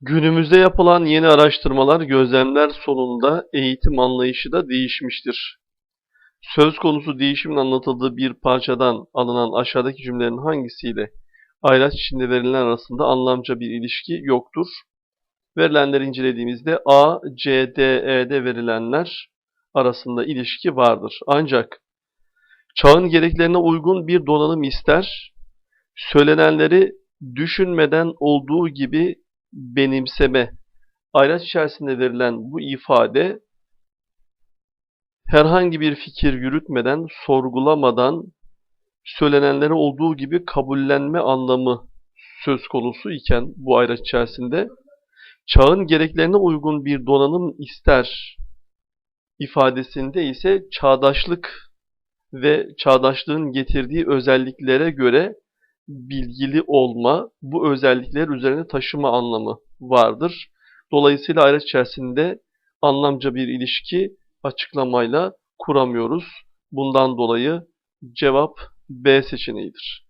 Günümüzde yapılan yeni araştırmalar, gözlemler sonunda eğitim anlayışı da değişmiştir. Söz konusu değişimin anlatıldığı bir parçadan alınan aşağıdaki cümlelerin hangisiyle ayraç içinde verilen arasında anlamca bir ilişki yoktur? Verilenleri incelediğimizde A, C, D, E'de verilenler arasında ilişki vardır. Ancak çağın gereklerine uygun bir donanım ister, söylenenleri düşünmeden olduğu gibi benimseme. Ayraç içerisinde verilen bu ifade herhangi bir fikir yürütmeden, sorgulamadan söylenenleri olduğu gibi kabullenme anlamı söz konusu iken bu ayraç içerisinde çağın gereklerine uygun bir donanım ister ifadesinde ise çağdaşlık ve çağdaşlığın getirdiği özelliklere göre bilgili olma, bu özellikler üzerine taşıma anlamı vardır. Dolayısıyla ayraç içerisinde anlamca bir ilişki açıklamayla kuramıyoruz. Bundan dolayı cevap B seçeneğidir.